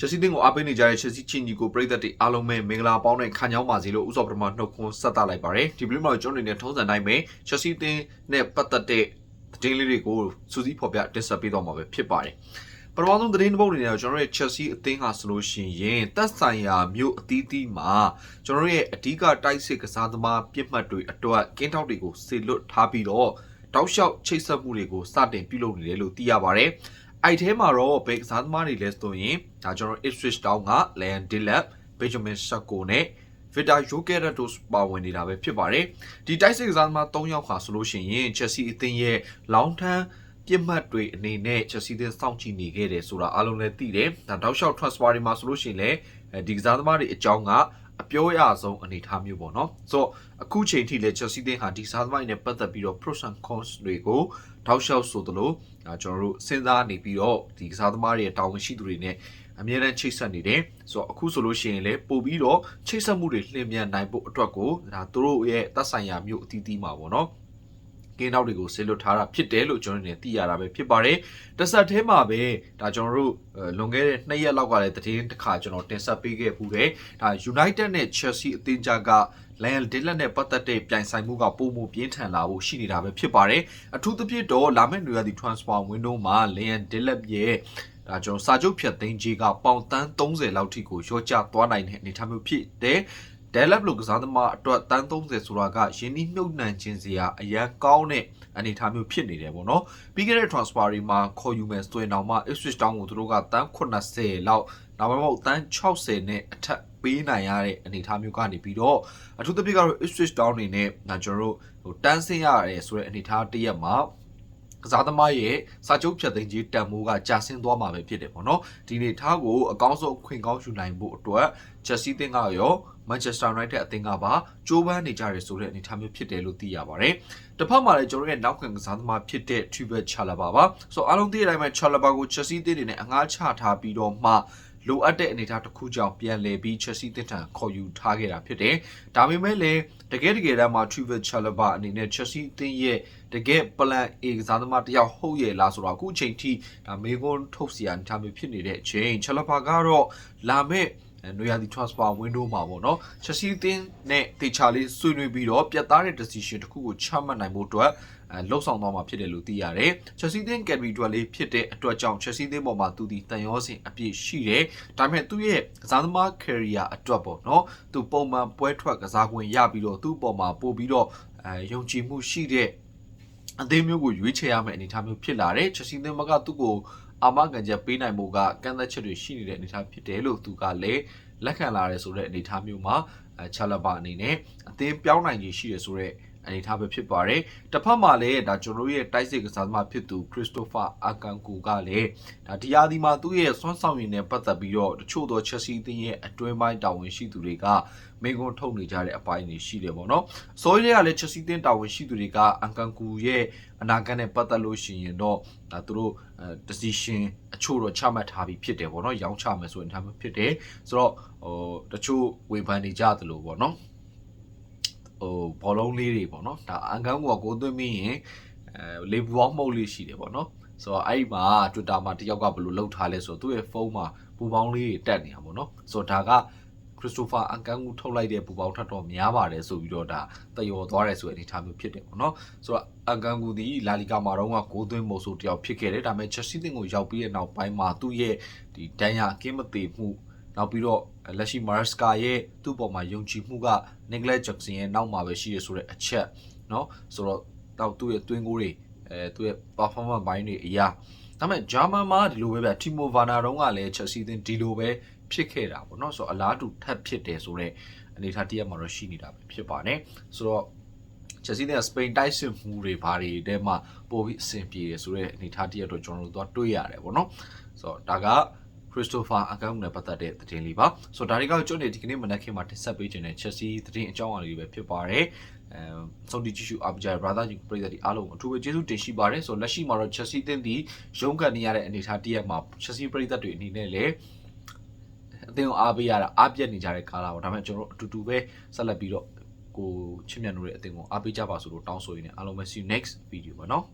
ချက်စီတင်းကိုအားပေးနေကြတဲ့ချက်စီချင်းကြီးကိုပြည်သက်တွေအားလုံးပဲမင်္ဂလာပေါင်းနဲ့ခံကြောင်းပါစေလို့ဥစောပထမနှုတ်ခွန်းဆက်သလိုက်ပါရယ်ဒီဗီဒီယိုမှာကျွန်တော်အနေနဲ့ထုံးစံတိုင်းပဲချက်စီတင်းနဲ့ပတ်သက်တဲ့သတင်းလေးတွေကိုစူးစီးဖော်ပြတင်ဆက်ပေးတော့မှာပဲဖြစ်ပါတယ်ပထမဆုံးသတင်းတစ်ပုဒ်အနေနဲ့ကျွန်တော်ရဲ့ Chelsea အသင်းဟာဆိုလို့ရှိရင်တက်ဆိုင်ရာမြို့အသီးသီးမှာကျွန်တော်ရဲ့အဓိကတိုက်စစ်ကစားသမားပြစ်မှတ်တွေအတွက်ကင်းထောက်တွေကိုစေလွတ်ထားပြီးတော့တောက်လျှောက်ချိတ်ဆက်မှုတွေကိုစတင်ပြုလုပ်နေတယ်လို့သိရပါတယ်။ အဲ့ထဲမှာတော့ဘယ်ကစားသမားတွေလဲဆိုရင်ဒါကျွန်တော် Ipswich Town က Liam Delap, Benjamin Sacco နဲ့ Victor Jokeres တို့ပါဝင်နေတာပဲဖြစ်ပါတယ်။ဒီတိုက်စစ်ကစားသမား၃ယောက်ခါဆိုလို့ရှိရင် Chelsea အသင်းရဲ့ long term ပြစ်မှတ်တွေအနေနဲ့ Chelsea သင်းစောင့်ကြည့်နေခဲ့တယ်ဆိုတာအားလုံးလည်းသိတယ်။ဒါတောက်လျှောက် transfer တွေမှာဆိုလို့ရှိရင်လည်းအဲဒီကစားသမားတွေအကြောင်းက အပြောရဆုံးအနေအထားမျိုးပေါ့နော်။ဆိုတော့အခုချိန်ထိလည်း Chelsea သင်းဟာဒီစားသမားတွေနဲ့ပတ်သက်ပြီးတော့ pros and cons တွေကိုတောက်လျှောက်ဆိုသလိုဒါကျွန်တော်တို့စဉ်းစားနေပြီးတော့ဒီကစားသမားတွေရဲ့တာဝန်ရှိသူတွေနဲ့အမြဲတမ်းချိတ်ဆက်နေတယ်ဆိုတော့အခုဆိုလို့ရှိရင်လည်းပို့ပြီးတော့ချိတ်ဆက်မှုတွေလျင်မြန်နိုင်ဖို့အတွက်ကိုဒါသူတို့ရဲ့သက်ဆိုင်ရာမျိုးအသီးသီးမှာပေါ့နော် ကင်းနောက်တွေကိုဆေးလွတ်ထားတာဖြစ်တယ်လို့ကျွန်တော်တို့သိရတာပဲဖြစ်ပါတယ်။တစ်ဆက်တည်းမှာပဲဒါကျွန်တော်တို့လွန်ခဲ့တဲ့2ရက်လောက်ကလည်းသတင်းတစ်ခါကျွန်တော်တင်ဆက်ပေးခဲ့ပူတယ်။ဒါ United နဲ့ Chelsea အသင်းကြားက Lion Dylan နဲ့ပတ်သက်တဲ့ပြိုင်ဆိုင်မှုကပုံမှုပြင်းထန်လာဖို့ရှိနေတာပဲဖြစ်ပါတယ်။အထူးသဖြင့်တော့လာမယ့်နွေရာသီ transfer window မှာ Lion Dylan ရဲ့ဒါကျွန်တော်စာချုပ်ဖြတ်သိမ်းကြီးကပေါင်တန်း30လောက်ထိကိုရော့ကျသွားနိုင်တဲ့အနေအထားမျိုးဖြစ်တ ယ်။ Delap လို့ကစားသမားအတွက်တန်း30ဆိုတာကယင်းနှိမ့်နှံခြင်းစရာအရန်ကောင်းတဲ့အနေအထားမျိုးဖြစ်နေတယ်ပေါ့နော်ပြီးခဲ့တဲ့ transfer တွေမှာခေါ်ယူမယ်ဆိုရင်တော့မှ Ipswich Town ကိုသူတို့ကတန်း80လောက်နောက်မှမဟုတ်တန်း60နဲ့အထက်ပေးနိုင်ရတဲ့အနေအထားမျိုးကနေပြီးတော့အထူးသဖြင့်ကတော့ Ipswich Town နေနဲ့ဒါကျွန်တော်တို့ဟိုတန်းဆင်းရတယ်ဆိုတဲ့အနေအထားတစ်ရက်မှာ ကစားသမားရဲ့စာချုပ်ဖြတ်သိမ်းခြင်းတန်ဖိုးကကျဆင်းသွားမှာပဲဖြစ်တယ်ပေါ့နော်ဒီနေထားကိုအကောင်းဆုံးခွင့်ကောင်းယူနိုင်ဖို့အတွက် Chelsea တင်ကရော Manchester United အသင်းကပါကြိုးပမ်းနေကြရဆိုတဲ့အနေအထားမျိုးဖြစ်တယ်လို့သိရပါတယ်တစ်ဖက်မှာလည်းကျွန်တော်ရဲ့နောက်ခံကစားသမားဖြစ်တဲ့ Trevor Chalobah ပါဆိုတော့အားလုံးသိတဲ့အတိုင်းပဲ Chalobah ကို Chelsea တင်နေနဲ့အငှားချထားပြီးတော့မှ လိုအပ်တဲ့အနေအထားတစ်ခုကြောင့်ပြန်လည်ပြီး Chelsea တင်ထံခေါ်ယူထားခဲ့တာဖြစ်တယ်။ဒါပေမဲ့လည်းတကယ်တကယ်တမ်းမှာ Trevor Chalobah အနေနဲ့ Chelsea တင်ရဲ့တကယ် plan A ကစားသမားတယောက်ဟုတ်ရဲ့လားဆိုတော့အခုအချိန်ထိဒါမေကွန်းထုတ်စီရအနေအထားမျိုးဖြစ်နေတဲ့အချိန် Chalobah ကတော့လာမဲ့ နွေရာသီ transfer window မှာပေါ့နော် Chelsea အသင်းနဲ့တေချာလေးဆွေးနွေးပြီးတော့ပြတ်သားတဲ့ decision တစ်ခုကိုချမှတ်နိုင်ဖို့အတွက်အဲလှုပ်ဆောင်သွားမှာဖြစ်တယ်လို့သိရတယ်။ Chelsea အသင်း Academy အတွက်လေးဖြစ်တဲ့အတွက်ကြောင့် Chelsea အသင်းပေါ်မှာသူဒီတန်ရောစင်အပြည့်ရှိတယ်။ဒါပေမဲ့သူ့ရဲ့ကစားသမား career အတွက်ပေါ့နော်။သူပုံမှန်ပွဲထွက်ကစားခွင့်ရပြီးတော့သူ့ပေါ်မှာပို့ပြီးတော့အဲယုံကြည်မှုရှိတဲ့ အသင်းမျိုးကိုရွေးချယ်ရမယ့်အနေအထားမျိုးဖြစ်လာတယ်။ Chelsea အသင်းဘက်ကသူ့ကိုအာမခံချက်ပေးနိုင်မှုကကန့်သက်ချက်တွေရှိနေတဲ့အနေအထားဖြစ်တယ်လို့သူကလည်းလက်ခံလာရဲဆိုတဲ့အနေအထားမျိုးမှာချာလဘာအနေနဲ့အသင်းပြောင်းနိုင်ခြင်းရှိရဆိုတဲ့ အနေထားပဲဖြစ်ပါတယ်။တစ်ဖက်မှာလည်းဒါကျွန်တော်ရဲ့တိုက်စစ်ကစားသမားဖြစ်သူခရစ်စတိုဖာအာကန်ကူကလည်းဒါဒီယာဒီမှာသူ့ရဲ့စွမ်းဆောင်ရည်နဲ့ပတ်သက်ပြီးတော့တချို့သောချက်စီအသင်းရဲ့အတွင်းပိုင်းတာဝန်ရှိသူတွေကမိကွန်းထုတ်နေကြတဲ့အပိုင်းတွေရှိတယ်ပေါ့နော်။ဆိုရဲကလည်းချက်စီတင်တာဝန်ရှိသူတွေကအန်ကန်ကူရဲ့အနာဂတ်နဲ့ပတ်သက်လို့ရှိရင်တော့ဒါသူတို့ decision အချို့တော့ချမှတ်ထားပြီးဖြစ်တယ်ပေါ့နော်။ရောင်းချမယ်ဆိုရင်ဒါမှဖြစ်တယ်။ဆိုတော့ဟိုတချို့ဝေဖန်နေကြသလိုပေါ့နော်။ ဟိုဘောလုံးလေးတွေပေါ့နော်ဒါအန်ကန်ကကိုသွင်းပြီးရင်အဲလေဘူအောင်မှုတ်လေးရှိတယ်ပေါ့နော်ဆိုတော့အဲ့ဒီမှာ Twitter မှာတယောက်ကဘယ်လိုလုပ်ထားလဲဆိုတော့သူ့ရဲ့ဖုန်းမှာပူပေါင်းလေးတွေတက်နေတာပေါ့နော်ဆိုတော့ဒါကခရစ်စတိုဖာအန်ကန်ကိုထုတ်လိုက်တဲ့ပူပေါင်းထပ်တော့များပါတယ်ဆိုပြီးတော့ဒါတယောသွားတယ်ဆိုတဲ့အနေအထားမျိုးဖြစ်တယ်ပေါ့နော်ဆိုတော့အန်ကန်ကူဒီလာလီဂါမှာတော့ဂိုးသွင်းမို့ဆိုတယောက်ဖြစ်ခဲ့တယ်ဒါပေမဲ့ချက်စီတင်ကိုရောက်ပြီးတဲ့နောက်ပိုင်းမှာသူ့ရဲ့ဒီဒန်ယာအကင်းမသေးမှု နောက်ပြီးတော့လက်ရှိ Maresca ရဲ့သူ့ပေါ်မှာယုံကြည်မှုက Nicholas Jackson ရဲ့နောက်မှာပဲရှိရဆိုတဲ့အချက်เนาะဆိုတော့တော့သူ့ရဲ့တွင်းကိုတွေအဲသူ့ရဲ့ performance ဘိုင်းတွေအရာဒါပေမဲ့ German မှာဒီလိုပဲဗျ Timo Werner တုန်းကလည်း Chelsea တင်ဒီလိုပဲဖြစ်ခဲ့တာပေါ့เนาะဆိုတော့အလားတူထပ်ဖြစ်တယ်ဆိုတော့အနေထားတရက်မှာတော့ရှိနေတာပဲဖြစ်ပါတယ်ဆိုတော့ Chelsea နဲ့ Spain တိုက်စစ်မှုတွေဘာတွေတဲမှာပို့ပြီးအဆင်ပြေတယ်ဆိုတော့အနေထားတရက်တော့ကျွန်တော်တို့တော့တွေးရတယ်ပေါ့เนาะဆိုတော့ဒါက ခရစ်စတိုဖာအကောင့်နဲ့ပတ်သက်တဲ့သတင်းလေးပါဆိုတော့ဒါတွေကကျွန်တော်ဒီကနေ့မနက်ခင်းမှာတင်ဆက်ပေးခြင်းတဲ့ Chelsea သတင်းအကြောင်းအရာတွေပဲဖြစ်ပါတယ်အဲစောင့်တည်ကြည့်ရှုအားပေးကြတဲ့ brother ကြီးပြည်သက်ဒီအားလုံးအထူးပဲကျေးဇူးတင်ရှိပါတယ်ဆိုတော့လက်ရှိမှာတော့ Chelsea တင်းဒီရုံးကန်နေရတဲ့အနေအထားတရက်မှာ Chelsea ပြည်သက်တွေအနေနဲ့လည်းအသင်းကိုအားပေးရတာအားပြတ်နေကြတဲ့ကာလပေါ့ဒါပေမဲ့ကျွန်တော်တို့အတူတူပဲဆက်လက်ပြီးတော့ကိုချစ်မြတ်နိုးတဲ့အသင်းကိုအားပေးကြပါဆိုလို့တောင်းဆိုရင်းနဲ့အားလုံးပဲ see you next video ပါနော်